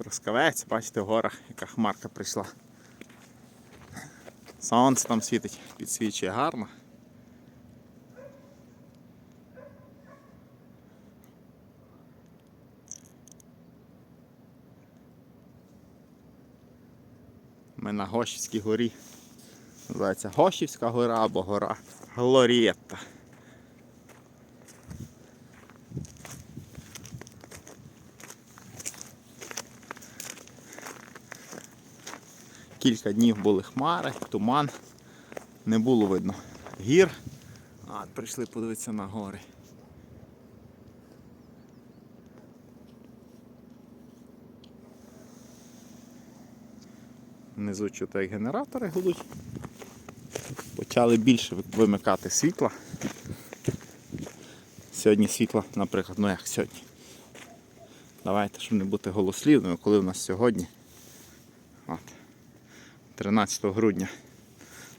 Трускавець, бачите, в горах, яка хмарка прийшла. Сонце там світить, підсвічує гарно. Ми на Гощівській горі. Називається Гощівська гора або гора Глорієтта. Кілька днів були хмари, туман, не було видно гір. А, прийшли подивитися на гори. Внизу чути, генератори гудуть. Почали більше вимикати світла. Сьогодні світла, наприклад, ну як сьогодні. Давайте, щоб не бути голослівними, коли в нас сьогодні. От. 13 грудня.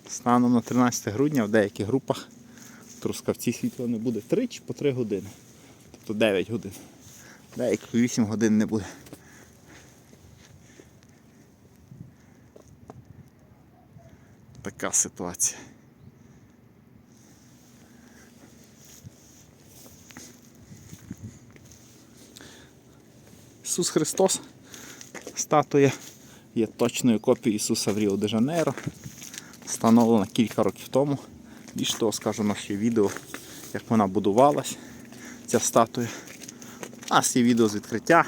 Станом на 13 грудня в деяких групах Трускавці світла не буде 3 чи по 3 години. Тобто 9 годин. Деяких 8 годин не буде. Така ситуація. Ісус Христос, статуя є точною копією Ісуса в Ріо де Жанейро. Встановлена кілька років тому. Більш того, скажу наші відео, як вона будувалась, ця статуя. У нас є відео з відкриття.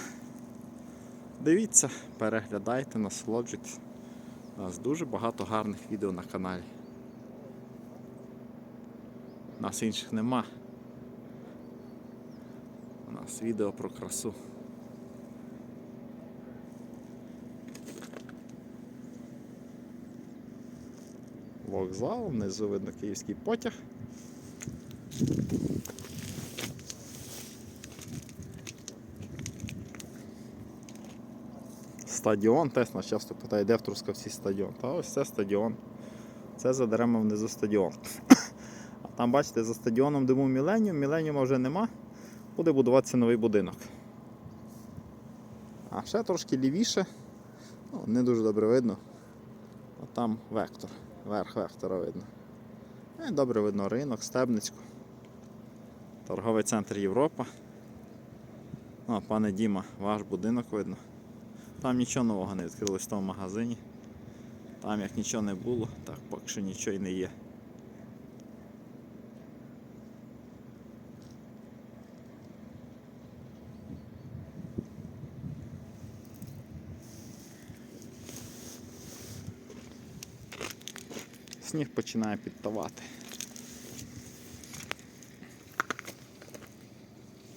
Дивіться, переглядайте, насолоджуйтесь. У нас дуже багато гарних відео на каналі. У нас інших нема. У нас відео про красу. Вокзал, внизу видно київський потяг. Стадіон, теж нас часто питає, де в Трускавці стадіон. Та ось це стадіон. Це за деревами внизу стадіон. А там, бачите, за стадіоном був Міленіум, Міленіума вже нема. Буде будуватися новий будинок. А ще трошки лівіше, ну, не дуже добре видно. От там вектор, верх вектора видно. І добре видно ринок, Стебницьку. Торговий центр Європа. О, пане Діма, ваш будинок видно. Там нічого нового не відкрилось в тому магазині. Там як нічого не було, так поки що нічого й не є. Сніг починає підтавати.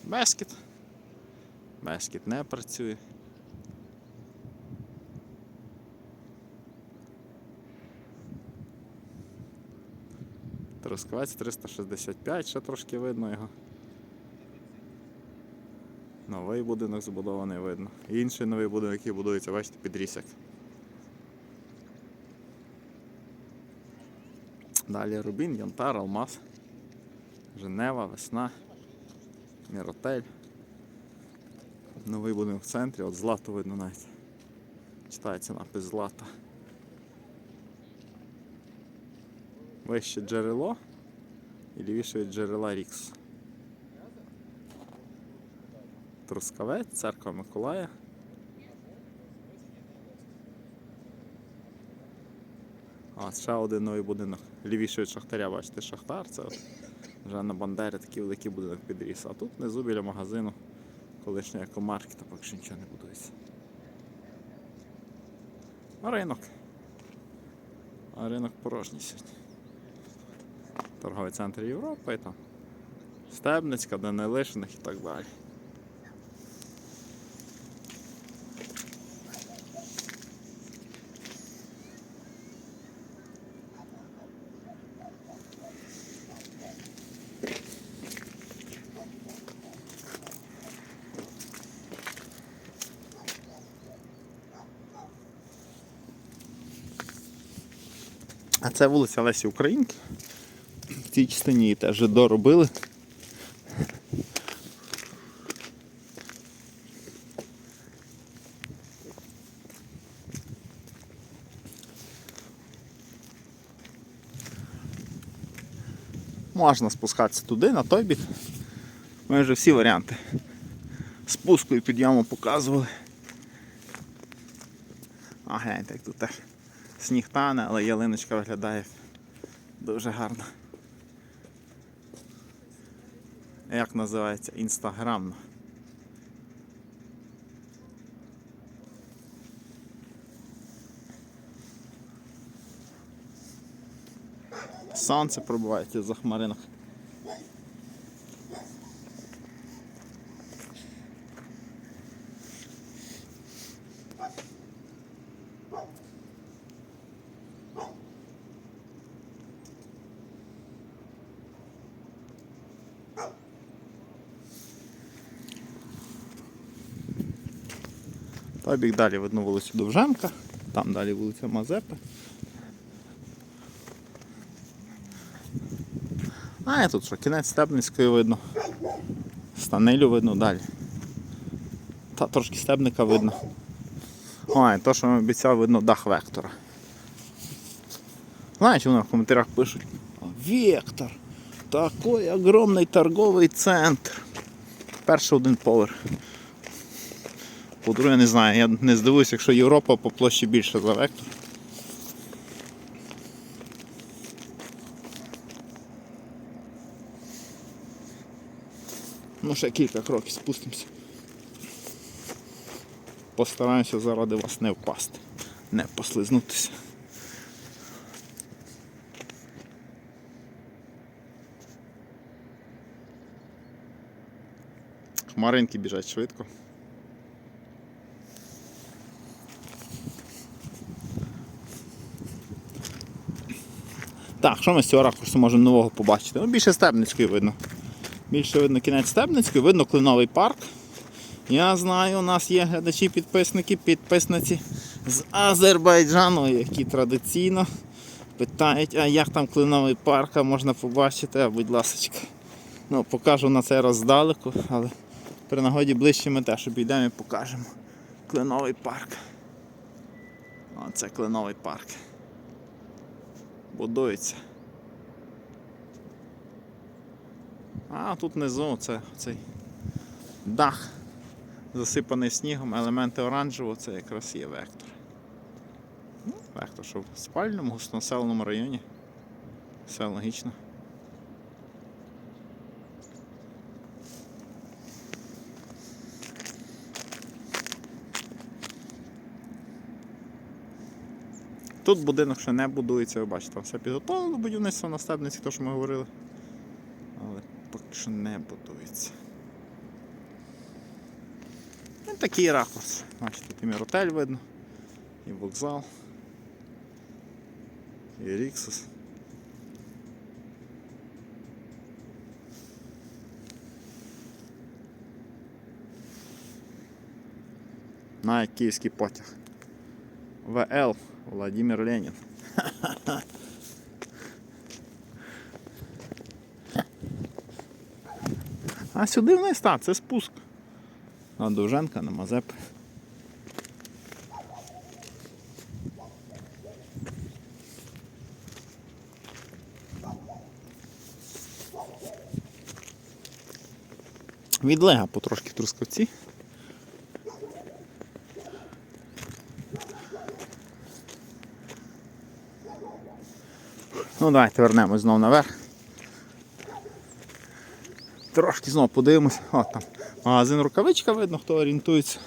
Бескіт. Бескіт не працює. Трускавець 365, ще трошки видно його. Новий будинок збудований видно. Інший новий будинок, який будується, бачите, підрісяк. Далі Рубін, Янтар, Алмаз, Женева, Весна, Міротель. Новий будинок в центрі, от злато видно навіть. Читається напис злата. Вище джерело і лівіше від джерела Рікс. Трускавець, церква Миколая. Ще один новий будинок. Лівіше від Шахтаря, бачите, Шахтар, це от вже на Бандері такий великий будинок підріс. А тут внизу біля магазину колишнього екомаркета, поки що нічого не будується. А ринок. А ринок порожній сьогодні. Торговий центр Європи і там Стебницька, Данилишиних і так далі. А це вулиця Лесі Українки. В цій частині її теж доробили. Можна спускатися туди, на той бік. Ми вже всі варіанти. Спуску і підйому показували. А гляньте, як тут теж сніг тане, але ялиночка виглядає дуже гарно. Як називається? Інстаграмно. Сонце пробувається за хмаринок. Той бік далі видно вулицю Довженка, там далі вулиця Мазепи. А і тут що, кінець Стебницької видно. Станилю видно далі. Та трошки стебника видно. Ой, то, що я обіцяв, видно дах вектора. Знаєте, вони в коментарях пишуть. Вектор! Такий огромний торговий центр. Перший один поверх. По-друге, не знаю, я не здивуюся, якщо Європа по площі більше за вектор. Ну, ще кілька кроків спустимося. Постараємося заради вас не впасти, не послизнутися. Хмаринки біжать швидко. Так, що ми з цього ракурсу можемо нового побачити? Ну, більше Стебницької видно. Більше видно кінець Стебницької, видно Клиновий парк. Я знаю, у нас є глядачі, підписники, підписниці з Азербайджану, які традиційно питають, а як там Клиновий парк, а можна побачити, а будь ласка. Ну, покажу на цей раз здалеку, але при нагоді ближче ми теж обійдемо і покажемо. Клиновий парк. Оце Клиновий парк. Будується. А тут внизу це цей дах засипаний снігом, елементи оранжевого, це якраз є вектор. Ну, вектор, що в спальному густонаселеному районі. Все логічно. Тут будинок ще не будується, ви бачите, там все підготовлено до будівництва на стебниці, то що ми говорили. Але поки що не будується. Ну, такий ракурс. Бачите, тут і міротель видно, і вокзал, і Ріксус. На київський потяг. ВЛ Владимир Ленін. А сюди вниз, так, це спуск. На Довженка, на Мазеп. Відлега потрошки трускавці. Ну давайте вернемось знову наверх. Трошки знову подивимось. О, там магазин рукавичка видно, хто орієнтується.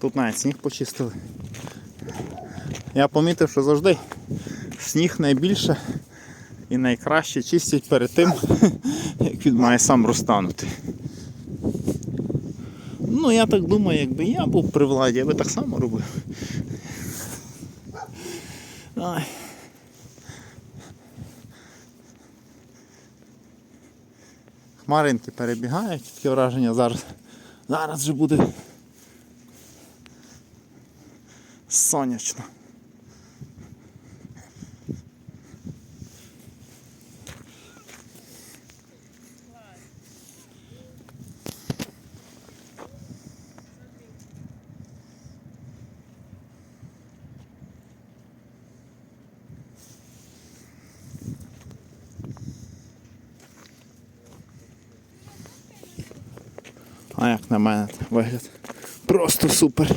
Тут навіть сніг почистили. Я помітив, що завжди сніг найбільше і найкраще чистять перед тим, як він має сам розтанути. Ну, я так думаю, якби я був при владі, я би так само робив. Ай. Хмаринки перебігають, таке враження зараз. Зараз вже буде сонячно. А як на мене вигляд. Просто супер.